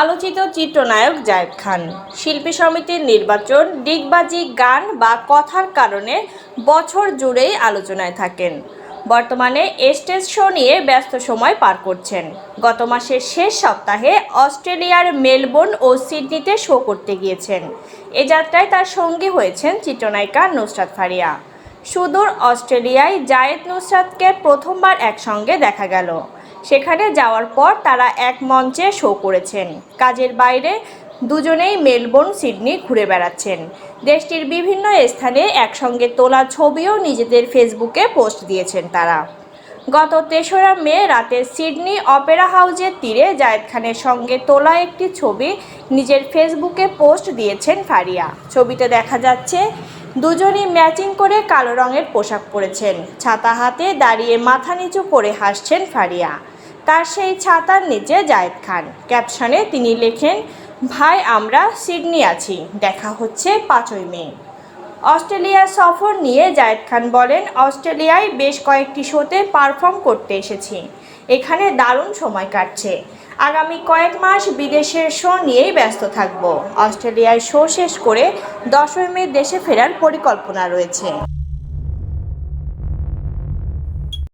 আলোচিত চিত্রনায়ক জায়েদ খান। শিল্পী সমিতির নির্বাচন, ডিগবাজি গান বা কথার কারণে বছর জুড়েই আলোচনায় থাকেন। বর্তমানে স্টেজ শো নিয়ে ব্যস্ত সময় পার করছেন। গত মাসের শেষ সপ্তাহে অস্ট্রেলিয়ার মেলবোর্ন ও সিডনিতে শো করতে গিয়েছেন। এ যাত্রায় তার সঙ্গী হয়েছেন চিত্রনায়িকা নুসরাত ফারিয়া। সুদূর অস্ট্রেলিয়ায় জায়েদ নুসরাতকে প্রথমবার একসঙ্গে দেখা গেল। সেখানে যাওয়ার পর তারা এক মঞ্চে শো করেছেন। কাজের বাইরে দুজনেই মেলবোর্ন, সিডনি ঘুরে বেড়াচ্ছেন। দেশটির বিভিন্ন স্থানে একসঙ্গে তোলা ছবিও নিজেদের ফেসবুকে পোস্ট দিয়েছেন তারা। গত তেসরা মে রাতে সিডনি অপেরা হাউজের তীরে জায়েদ খানের সঙ্গে তোলা একটি ছবি নিজের ফেসবুকে পোস্ট দিয়েছেন ফারিয়া। ছবিতে দেখা যাচ্ছে, দুজনই ম্যাচিং করে কালো রঙের পোশাক পরেছেন। ছাতা হাতে দাঁড়িয়ে মাথা নিচু করে হাসছেন ফারিয়া। তার সেই ছাতার নিচে জায়েদ খান। ক্যাপশনে তিনি লেখেন, ভাই, আমরা সিডনি আছি। দেখা হচ্ছে পাঁচই মে। অস্ট্রেলিয়া সফর নিয়ে জায়েদ খান বলেন, অস্ট্রেলিয়ায় বেশ কয়েকটি শোতে পারফর্ম করতে এসেছি। এখানে দারুণ সময় কাটছে। আগামী কয়েক মাস বিদেশের শো নিয়েই ব্যস্ত থাকব। অস্ট্রেলিয়ায় শো শেষ করে দশই মে দেশে ফেরার পরিকল্পনা রয়েছে।